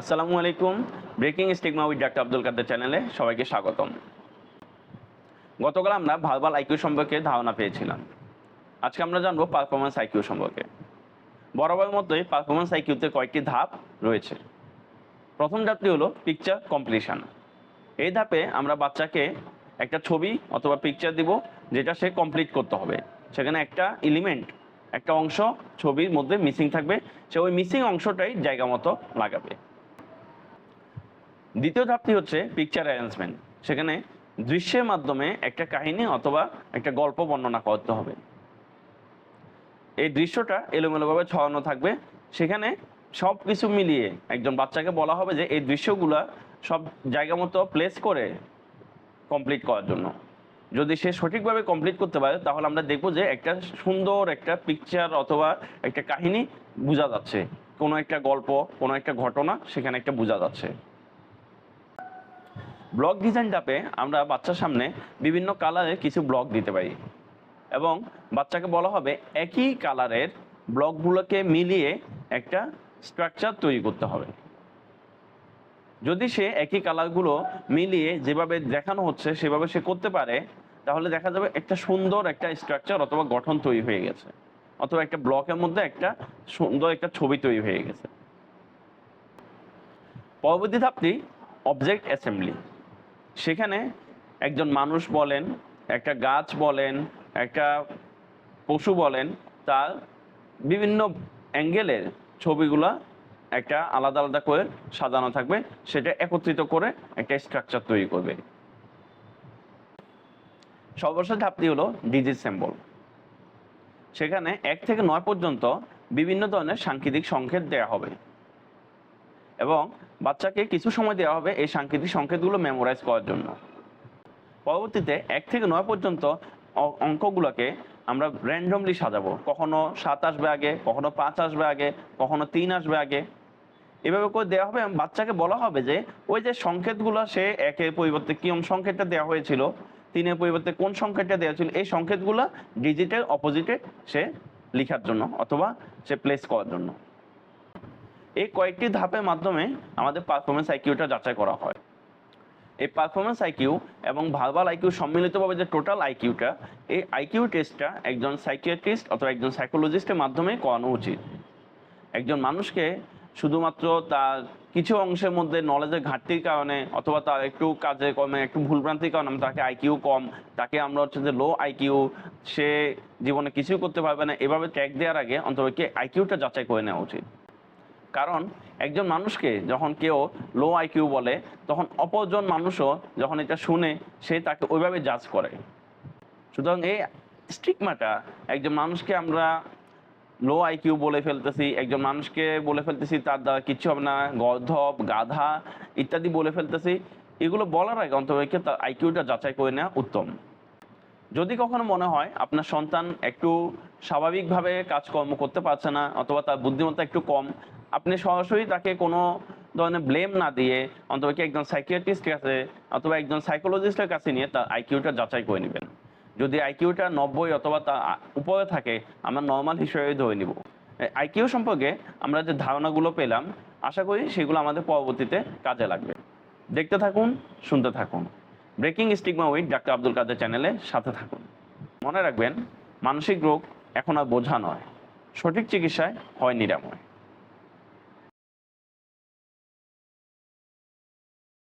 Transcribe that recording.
আসসালামু আলাইকুম। Breaking stigma with doctor Abdul Kader চ্যানেলে সবাইকে স্বাগতম। গতকাল আমরা ভালভাল আইকিউ সম্পর্কে ধারণা পেয়েছিলাম। আজকে আমরা জানব পারফরমেন্স আইকিউ সম্পর্কে। বরাবর মতোই পারফরমেন্স আইকিউতে কয়েকটি ধাপ রয়েছে। প্রথম ধাপটি হলো পিকচার কমপ্লিশন এই ধাপে আমরা বাচ্চাকে একটা ছবি অথবা পিকচার দিব, যেটা সে কমপ্লিট করতে হবে। সেখানে একটা এলিমেন্ট একটা অংশ ছবির মধ্যে মিসিং থাকবে। সে ওই মিসিং অংশটাই জায়গা মতো লাগাবে। দ্বিতীয় ধাপটি হচ্ছে পিকচার অ্যারেঞ্জমেন্ট সেখানে দৃশ্যের মাধ্যমে একটা কাহিনী অথবা একটা গল্প বর্ণনা করতে হবে। এই দৃশ্যটা এলোমেলোভাবে ছড়ানো থাকবে। সেখানে সব কিছু মিলিয়ে একজন বাচ্চাকে বলা হবে যে এই দৃশ্যগুলা সব জায়গা মতো প্লেস করে কমপ্লিট করার জন্য। যদি সে সঠিকভাবে কমপ্লিট করতে পারে, তাহলে আমরা দেখব যে একটা সুন্দর একটা পিকচার অথবা একটা কাহিনী বোঝা যাচ্ছে। কোনো একটা গল্প, কোনো একটা ঘটনা সেখানে একটা বোঝা যাচ্ছে। ব্লগ ডিজাইন ডাপে আমরা বাচ্চার সামনে বিভিন্ন কালারের কিছু ব্লগ দিতে পারি। এবং বাচ্চাকে বলা হবে একই কালারের ব্লকগুলোকে মিলিয়ে একটা স্ট্রাকচার তৈরি করতে হবে। যদি সে একই কালারগুলো মিলিয়ে যেভাবে দেখানো হচ্ছে সেভাবে সে করতে পারে, তাহলে দেখা যাবে একটা সুন্দর একটা স্ট্রাকচার অথবা গঠন তৈরি হয়ে গেছে। অথবা একটা ব্লকের মধ্যে একটা সুন্দর একটা ছবি তৈরি হয়ে গেছে। পরবর্তী ধাপটি অবজেক্ট অ্যাসেম্বলি সেখানে একজন মানুষ বলেন, একটা গাছ বলেন, একটা পশু বলেন, তার বিভিন্ন অ্যাঙ্গেলের ছবিগুলা একটা আলাদা আলাদা করে সাজানো থাকবে। সেটা একত্রিত করে একটা স্ট্রাকচার তৈরি করবে। সর্বশেষ ধাপটি হলো ডিজিট সিম্বল। সেখানে এক থেকে নয় পর্যন্ত বিভিন্ন ধরনের সাংকেতিক সংকেত দেওয়া হবে। এবং বাচ্চাকে কিছু সময় দেওয়া হবে এই সাংকেতিক সংকেতগুলো মেমোরাইজ করার জন্য। পরবর্তীতে এক থেকে নয় পর্যন্ত অঙ্কগুলোকে আমরা র্যান্ডমলি সাজাবো। কখনো সাত আসবে আগে, কখনো পাঁচ আসবে আগে, কখনো তিন আসবে আগে। এভাবে করে দেওয়া হবে বাচ্চাকে বলা হবে যে, ওই যে সংকেতগুলো সে একের পরিবর্তে কিরম সংকেতটা দেওয়া হয়েছিল, তিনের পরিবর্তে কোন সংকেতটা দেওয়া ছিল এই সংকেতগুলো ডিজিটের অপোজিটে সে লেখার জন্য অথবা সে প্লেস করার জন্য। এই কয়েকটি ধাপের মাধ্যমে আমাদের পারফরমেন্স আইকিউটা যাচাই করা হয়। এই পারফরমেন্স আইকিউ এবং ভার্বাল আইকিউ সম্মিলিতভাবে যে টোটাল আইকিউটা এই আইকিউ টেস্টটা একজন সাইকিয়াট্রিস্ট অথবা একজন সাইকোলজিস্টের মাধ্যমে করানো উচিত। একজন মানুষকে শুধুমাত্র তার কিছু অংশের মধ্যে নলেজের ঘাটতির কারণে অথবা তার একটু কাজে কমে, একটু ভুলভ্রান্তির কারণে তাকে আইকিউ কম, তাকে আমরা হচ্ছে যে লো আইকিউ সে জীবনে কিছুই করতে পারবে না, এভাবে ট্যাগ দেওয়ার আগে অন্তত আইকিউটা যাচাই করে নেওয়া উচিত। কারণ একজন মানুষকে যখন কেউ লো আইকিউ বলে, তখন অপরজন মানুষও যখন এটা শুনে, সে তাকে ওইভাবে জাজ করে। সুতরাং এই স্টিগমাটা একজন মানুষকে আমরা লো আইকিউ বলে ফেলতেছি, একজন মানুষকে বলে ফেলতেছি, তার দ্বারা কিচ্ছু হবে না, গর্ধব, গাধা ইত্যাদি বলে ফেলতেছি, এগুলো বলার আগে অন্তত তার আইকিউটা যাচাই করে নেওয়া উত্তম। যদি কখনো মনে হয় আপনার সন্তান একটু স্বাভাবিকভাবে কাজকর্ম করতে পারছে না, অথবা তার বুদ্ধিমত্তা একটু কম আপনি সরাসরি তাকে কোনো ধরনের ব্লেম না দিয়ে অন্তত একজন সাইকিয়াট্রিস্টের কাছে অথবা একজন সাইকোলজিস্টের কাছে নিয়ে তার আইকিউটা যাচাই করে নেবেন। যদি আইকিউটা নব্বই অথবা তার উপরে থাকে, আমরা নর্মাল হিসেবে ধরে নিব। আইকিউ সম্পর্কে আমরা যে ধারণাগুলো পেলাম, আশা করি সেগুলো আমাদের পরবর্তীতে কাজে লাগবে। দেখতে থাকুন, শুনতে থাকুন। Breaking stigma with doctor Abdul Kader চ্যানেলে সাথে থাকুন। মনে রাখবেন, মানসিক রোগ এখন আর বোঝা নয়। সঠিক চিকিৎসায় হয় নিরাময়।